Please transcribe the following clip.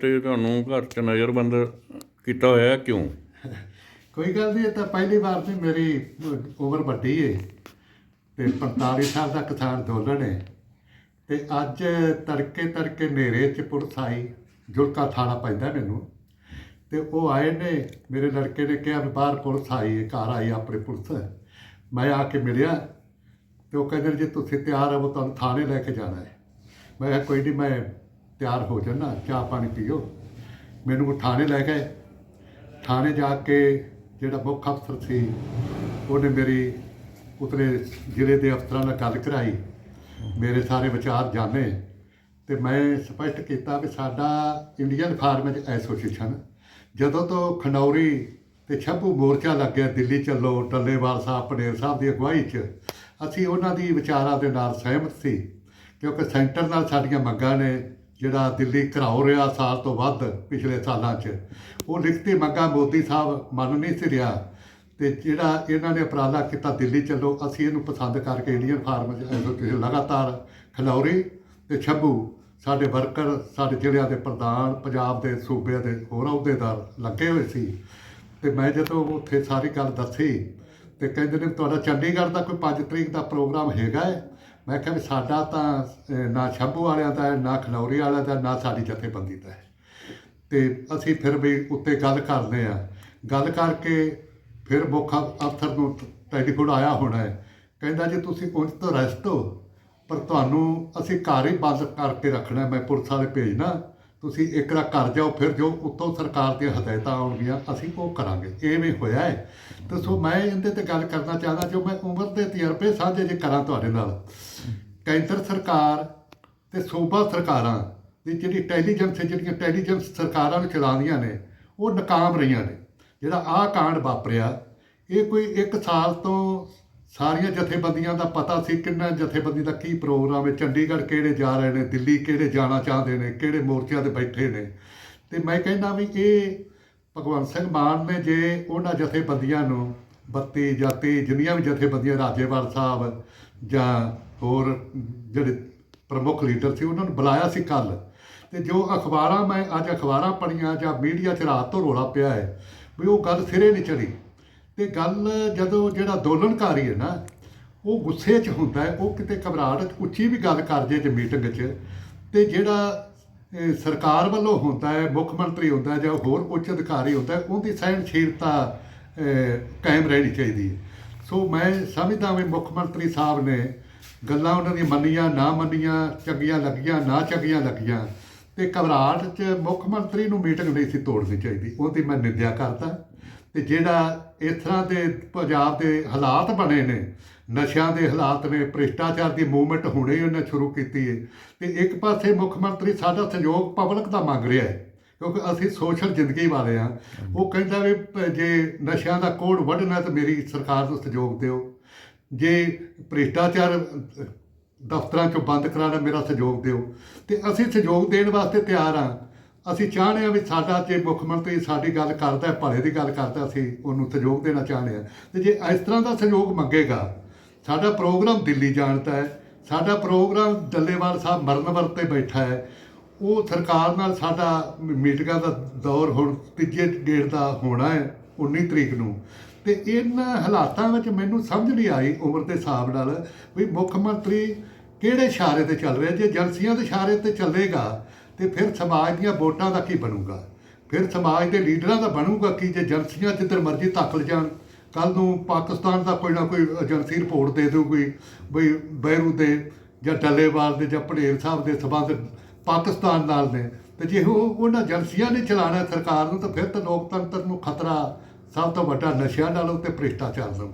ਤੇ ਤੁਹਾਨੂੰ ਘਰ ਚ ਨਜ਼ਰਬੰਦ ਕੀਤਾ ਹੋਇਆ ਕਿਉਂ? ਕੋਈ ਗੱਲ ਨਹੀਂ, ਇਹ ਤਾਂ ਪਹਿਲੀ ਵਾਰ ਤੇ ਮੇਰੀ ਉਮਰ ਵੱਡੀ ਏ ਤੇ 45 ਸਾਲ ਦਾ ਕਿਸਾਨ ਅੰਦੋਲਨ ਏ ਤੇ ਅੱਜ ਤੜਕੇ ਤੜਕੇ ਹਨੇਰੇ ਚ ਪੁਲਿਸ ਆਈ, ਜੁਲਕਾ ਥਾਣਾ ਪੈਂਦਾ ਮੈਨੂੰ ਤੇ ਉਹ ਆਏ ਨੇ, ਮੇਰੇ ਲੜਕੇ ਨੇ ਕਿਹਾ ਵੀ ਬਾਹਰ ਪੁਲਿਸ ਆਈ ਹੈ ਘਰ ਆਈ ਆਪਣੇ ਪੁਲਿਸ। ਮੈਂ ਆ ਕੇ ਮਿਲਿਆ ਤੇ ਉਹ ਕਹਿੰਦੇ ਜੇ ਤੁਸੀਂ ਤਿਆਰ ਹੋ ਤੁਹਾਨੂੰ ਥਾਣੇ ਲੈ ਕੇ ਜਾਣਾ ਹੈ ਮੈਂ ਕਿਹਾ ਕੋਈ ਨਹੀਂ, ਮੈਂ ਤਿਆਰ ਹੋ ਜਾਣਾ, ਚਾਹ ਪਾਣੀ ਪੀਓ। ਮੈਨੂੰ ਥਾਣੇ ਲੈ ਗਏ। ਥਾਣੇ ਜਾ ਕੇ ਜਿਹੜਾ ਮੁੱਖ ਅਫਸਰ ਸੀ, ਉਹਨੇ ਮੇਰੀ ਉਤਲੇ ਜ਼ਿਲ੍ਹੇ ਦੇ ਅਫਸਰਾਂ ਨਾਲ ਗੱਲ ਕਰਾਈ। ਮੇਰੇ ਸਾਰੇ ਵਿਚਾਰ ਜਾਣੇ ਤੇ ਮੈਂ ਸਪਸ਼ਟ ਕੀਤਾ ਵੀ ਸਾਡਾ ਇੰਡੀਅਨ ਫਾਰਮੇਜ ਐਸੋਸੀਏਸ਼ਨ ਜਦੋਂ ਤੋਂ ਖਨੌਰੀ ਤੇ ਛੱਬੂ ਮੋਰਚਾ ਲੱਗਿਆ ਦਿੱਲੀ ਚੱਲੋ ਟੱਲੇਵਾਲ ਸਾਹਿਬ ਪਟੇਲ ਸਾਹਿਬ ਦੀ ਅਗਵਾਈ 'ਚ, ਅਸੀਂ ਉਹਨਾਂ ਦੀ ਵਿਚਾਰਾਂ ਦੇ ਨਾਲ ਸਹਿਮਤ ਸੀ ਕਿਉਂਕਿ ਸੈਂਟਰ ਨਾਲ ਸਾਡੀਆਂ ਮੰਗਾਂ ਨੇ ਜਿਹੜਾ ਦਿੱਲੀ ਘਰਾਓ ਰਿਹਾ ਸਾਲ ਤੋਂ ਵੱਧ ਪਿਛਲੇ ਸਾਲਾਂ 'ਚ, ਉਹ ਲਿਖਤੀ ਮੰਗਾਂ ਮੋਦੀ ਸਾਹਿਬ ਮੰਨ ਨਹੀਂ ਸੀ ਰਿਹਾ। ਤੇ ਜਿਹੜਾ ਇਹਨਾਂ ਨੇ ਉਪਰਾਲਾ ਕੀਤਾ ਦਿੱਲੀ ਚੱਲੋ, ਅਸੀਂ ਇਹਨੂੰ ਪਸੰਦ ਕਰਕੇ ਇੰਡੀਅਨ ਫਾਰਮਰਸ ਐਸੋਸੀਏਸ਼ਨ ਲਗਾਤਾਰ ਖਨੌਰੀ ਤੇ ਛੱਬੂ, ਸਾਡੇ ਵਰਕਰ, ਸਾਡੇ ਜ਼ਿਲ੍ਹਿਆਂ ਦੇ ਪ੍ਰਧਾਨ, ਪੰਜਾਬ ਦੇ ਸੂਬਿਆਂ ਦੇ ਹੋਰ ਅਹੁਦੇਦਾਰ ਲੱਗੇ ਹੋਏ ਸੀ। ਤੇ ਮੈਂ ਜਦੋਂ ਉੱਥੇ ਸਾਰੀ ਗੱਲ ਦੱਸੀ, ਤੇ ਕਹਿੰਦੇ ਨੇ ਤੁਹਾਡਾ ਚੰਡੀਗੜ੍ਹ ਦਾ ਕੋਈ 5 ਤਰੀਕ ਦਾ ਪ੍ਰੋਗਰਾਮ ਹੈਗਾ ਹੈ? ਮੈਂ ਕਿਹਾ ਵੀ ਸਾਡਾ ਤਾਂ ਨਾ ਛੱਬੂ ਵਾਲਿਆਂ ਦਾ ਨਾ ਖਲੌਰੀ ਵਾਲਿਆਂ ਦਾ, ਨਾ ਸਾਡੀ ਜਥੇਬੰਦੀ ਦਾ ਹੈ। ਤੇ ਅਸੀਂ ਫਿਰ ਵੀ ਉੱਤੇ ਗੱਲ ਕਰਦੇ ਆ ਗੱਲ ਕਰਕੇ ਫਿਰ ਮੁੱਖ ਅਫਸਰ ਨੂੰ ਟੈਲੀਫੋਨ ਆਇਆ ਹੋਣਾ ਹੈ। ਕਹਿੰਦਾ ਜੀ, ਤੁਸੀਂ ਉਂਝ ਤੋਂ ਰੈਸਟ ਹੋ, ਪਰ ਤੁਹਾਨੂੰ ਅਸੀਂ ਘਰ ਹੀ ਬੰਦ ਕਰਕੇ ਰੱਖਣਾ ਮੈਂ ਪੁਲਿਸ ਵਾਲੇ ਭੇਜਣਾ। ਤੁਸੀਂ ਇੱਕ ਰਾ ਘਰ ਜਾਓ, ਫਿਰ ਜੋ ਉੱਤੋਂ ਸਰਕਾਰ ਦੀਆਂ ਹਦਾਇਤਾਂ ਆਉਣਗੀਆਂ, ਅਸੀਂ ਉਹ ਕਰਾਂਗੇ। ਇਹ ਹੋਇਆ ਹੈ। ਤੇ ਸੋ ਮੈਂ ਇਹਦੇ ਤੇ ਗੱਲ ਕਰਨਾ ਚਾਹਦਾ, ਜੋ ਮੈਂ ਉਮਰ ਦੇ ਤਜਰਬੇ ਸਾਂਝੇ ਜੇ ਕਰਾਂ ਤੁਹਾਡੇ ਨਾਲ। ਕੇਂਦਰ ਸਰਕਾਰ ਤੇ ਸੂਬਾ ਸਰਕਾਰਾਂ ਦੀ ਜਿਹੜੀ ਇੰਟੈਲੀਜੈਂਸ ਜਿਹੜੀਆਂ ਇੰਟੈਲੀਜੈਂਸ ਸਰਕਾਰਾਂ ਨੂੰ ਚਲਾਉਂਦੀਆਂ ਨੇ, ਉਹ ਨਾਕਾਮ ਰਹੀਆਂ ਨੇ। ਜਿਹੜਾ ਆਹ ਕਾਂਡ ਵਾਪਰਿਆ, ਇਹ ਕੋਈ ਇੱਕ ਸਾਲ ਤੋਂ ਸਾਰੀਆਂ ਜਥੇਬੰਦੀਆਂ ਦਾ ਪਤਾ ਸੀ ਕਿੰਨਾ ਜਥੇਬੰਦੀ ਦਾ ਕੀ ਪ੍ਰੋਗਰਾਮ ਹੈ, ਚੰਡੀਗੜ੍ਹ ਕਿਹੜੇ ਜਾ ਰਹੇ ਨੇ, ਦਿੱਲੀ ਕਿਹੜੇ ਜਾਣਾ ਚਾਹੁੰਦੇ ਨੇ, ਕਿਹੜੇ ਮੋਰਚਿਆਂ ਤੇ ਬੈਠੇ ਨੇ। ਤੇ ਮੈਂ ਕਹਿੰਦਾ ਵੀ ਇਹ ਭਗਵੰਤ ਸਿੰਘ ਮਾਨ ਨੇ ਜੇ ਉਹਨਾਂ ਜਥੇਬੰਦੀਆਂ ਨੂੰ ਬੱਤੀ ਜਾਂ ਤੇਈ ਜਿੰਨੀਆਂ ਵੀ ਜਥੇਬੰਦੀਆਂ ਰਾਜੇਵਾਲ ਸਾਹਿਬ ਜਾਂ ਹੋਰ ਜਿਹੜੇ ਪ੍ਰਮੁੱਖ ਲੀਡਰ ਸੀ, ਉਹਨਾਂ ਨੂੰ ਬੁਲਾਇਆ ਸੀ ਕੱਲ ਤੇ ਜੋ ਅਖਬਾਰਾਂ ਮੈਂ ਅੱਜ ਅਖਬਾਰਾਂ ਪੜ੍ਹੀਆਂ ਜਾਂ ਮੀਡੀਆ 'ਚ ਰਾਤ ਤੋਂ ਰੋਲਾ ਪਿਆ ਹੈ, ਵੀ ਉਹ ਗੱਲ ਸਿਰੇ ਨਹੀਂ ਚੜੀ ਤੇ ਗੱਲ ਜਦੋਂ ਜਿਹੜਾ ਦੋਲਨਕਾਰੀ ਹੈ ਨਾ, ਉਹ ਗੁੱਸੇ 'ਚ ਹੁੰਦਾ ਹੈ, ਉਹ ਕਿਤੇ ਘਬਰਾਹਟ 'ਚ, ਉੱਚੀ ਵੀ ਗੱਲ ਕਰ ਜੇ ਜੇ ਮੀਟਿੰਗ 'ਚ, ਤੇ ਜਿਹੜਾ ਸਰਕਾਰ ਵੱਲੋਂ ਹੁੰਦਾ ਹੈ, ਮੁੱਖ ਮੰਤਰੀ ਹੁੰਦਾ ਜਾਂ ਹੋਰ ਉੱਚ ਅਧਿਕਾਰੀ ਹੁੰਦਾ ਉਹਦੀ ਸਹਿਣਸ਼ੀਲਤਾ ਕਾਇਮ ਰਹਿਣੀ ਚਾਹੀਦੀ ਹੈ। ਸੋ ਮੈਂ ਸਮਝਦਾ ਵੀ ਮੁੱਖ ਮੰਤਰੀ ਸਾਹਿਬ ਨੇ ਗੱਲਾਂ ਉਹਨਾਂ ਦੀਆਂ ਮੰਨੀਆਂ, ਨਾ ਮੰਨੀਆਂ, ਚੰਗੀਆਂ ਲੱਗੀਆਂ, ਨਾ ਚੰਗੀਆਂ ਲੱਗੀਆਂ, ਤੇ ਘਬਰਾਹਟ 'ਚ ਮੁੱਖ ਮੰਤਰੀ ਨੂੰ ਮੀਟਿੰਗ ਨਹੀਂ ਸੀ ਤੋੜਨੀ ਚਾਹੀਦੀ, ਉਹਦੀ ਮੈਂ ਨਿੰਦਿਆ ਕਰਦਾ। ਤੇ ਜਿਹੜਾ ਇਸ ਤਰ੍ਹਾਂ ਦੇ ਪੰਜਾਬ ਦੇ ਹਾਲਾਤ ਬਣੇ ਨੇ, ਨਸ਼ਿਆਂ ਦੇ ਹਾਲਾਤ ਨੇ, ਭ੍ਰਿਸ਼ਟਾਚਾਰ ਦੀ ਮੂਵਮੈਂਟ ਹੁਣੇ ਹੀ ਉਹਨੇ ਸ਼ੁਰੂ ਕੀਤੀ ਹੈ ਤੇ ਇੱਕ ਪਾਸੇ ਮੁੱਖ ਮੰਤਰੀ ਸਾਡਾ ਸਹਿਯੋਗ ਪਬਲਿਕ ਦਾ ਮੰਗ ਰਿਹਾ ਹੈ ਕਿਉਂਕਿ ਅਸੀਂ ਸੋਸ਼ਲ ਜ਼ਿੰਦਗੀ ਵਾਲੇ ਆ। ਉਹ ਕਹਿੰਦਾ ਵੀ ਜੇ ਨਸ਼ਿਆਂ ਦਾ ਕੋਡ ਵੱਢਣਾ ਤਾਂ ਮੇਰੀ ਸਰਕਾਰ ਨੂੰ ਸਹਿਯੋਗ ਦਿਓ। ਜੇ ਭ੍ਰਿਸ਼ਟਾਚਾਰ ਦਫ਼ਤਰਾਂ ਚੋਂ ਬੰਦ ਕਰਾਉਣਾ ਮੇਰਾ ਸਹਿਯੋਗ ਦਿਓ। ਤੇ ਅਸੀਂ ਸਹਿਯੋਗ ਦੇਣ ਵਾਸਤੇ ਤਿਆਰ ਆ। ਅਸੀਂ ਚਾਹੁੰਦੇ ਹਾਂ ਵੀ ਸਾਡਾ ਜੇ ਮੁੱਖ ਮੰਤਰੀ ਸਾਡੀ ਗੱਲ ਕਰਦਾ ਭਲੇ ਦੀ ਗੱਲ ਕਰਦਾ ਅਸੀਂ ਉਹਨੂੰ ਸਹਿਯੋਗ ਦੇਣਾ ਚਾਹੁੰਦੇ ਹਾਂ। ਤੇ ਜੇ ਇਸ ਤਰ੍ਹਾਂ ਦਾ ਸਹਿਯੋਗ ਮੰਗੇਗਾ, ਸਾਡਾ ਪ੍ਰੋਗਰਾਮ ਦਿੱਲੀ ਜਾਣ ਦਾ ਹੈ, ਸਾਡਾ ਪ੍ਰੋਗਰਾਮ ਡੱਲੇਵਾਲ ਸਾਹਿਬ ਮਰਨ ਤੇ ਬੈਠਾ ਹੈ, ਉਹ ਸਰਕਾਰ ਨਾਲ ਸਾਡਾ ਮੀਟਿੰਗਾਂ ਦਾ ਦੌਰ ਹੁਣ ਤੀਜੇ ਗੇੜ ਦਾ ਹੋਣਾ ਹੈ 19 ਤਰੀਕ ਨੂੰ। ਤੇ ਇਹਨਾਂ ਹਾਲਾਤਾਂ ਵਿੱਚ ਮੈਨੂੰ ਸਮਝ ਨਹੀਂ ਆਈ ਉਮਰ ਦੇ ਹਿਸਾਬ ਨਾਲ ਵੀ ਮੁੱਖ ਮੰਤਰੀ ਕਿਹੜੇ ਇਸ਼ਾਰੇ ਤੇ ਚੱਲ ਰਿਹਾ, ਜੇ ਏਜੰਸੀਆਂ ਦੇ ਇਸ਼ਾਰੇ ਤੇ ਚੱਲੇਗਾ ਤੇ ਫਿਰ ਸਮਾਜ ਦੀਆਂ ਵੋਟਾਂ ਦਾ ਕੀ ਬਣੂਗਾ? ਫਿਰ ਸਮਾਜ ਦੇ ਲੀਡਰਾਂ ਦਾ ਬਣੂਗਾ ਕੀ ਜੇ ਏਜੰਸੀਆਂ ਜਿੱਧਰ ਮਰਜ਼ੀ ਧੱਕਲ ਜਾਣ ਕੱਲ ਨੂੰ ਪਾਕਿਸਤਾਨ ਦਾ ਕੋਈ ਨਾ ਕੋਈ ਏਜੰਸੀ ਰਿਪੋਰਟ ਦੇ ਦੇਊਗੀ ਬਈ ਬੈਰੂ ਦੇ ਜਾਂ ਡੱਲੇਵਾਲ ਦੇ ਜਾਂ ਪੜੇਰ ਸਾਹਿਬ ਦੇ ਸਬੰਧ ਪਾਕਿਸਤਾਨ ਨਾਲ ਨੇ। ਤੇ ਜੇ ਉਹ ਉਹਨਾਂ ਏਜੰਸੀਆਂ ਨੇ ਚਲਾਣਾ ਸਰਕਾਰ ਨੂੰ, ਤਾਂ ਫਿਰ ਤਾਂ ਲੋਕਤੰਤਰ ਨੂੰ ਖਤਰਾ ਸਭ ਤੋਂ ਵੱਡਾ ਨਸ਼ਿਆਂ ਨਾਲੋਂ ਤੇ ਭ੍ਰਿਸ਼ਟਾਚਾਰ ਨਾਲੋਂ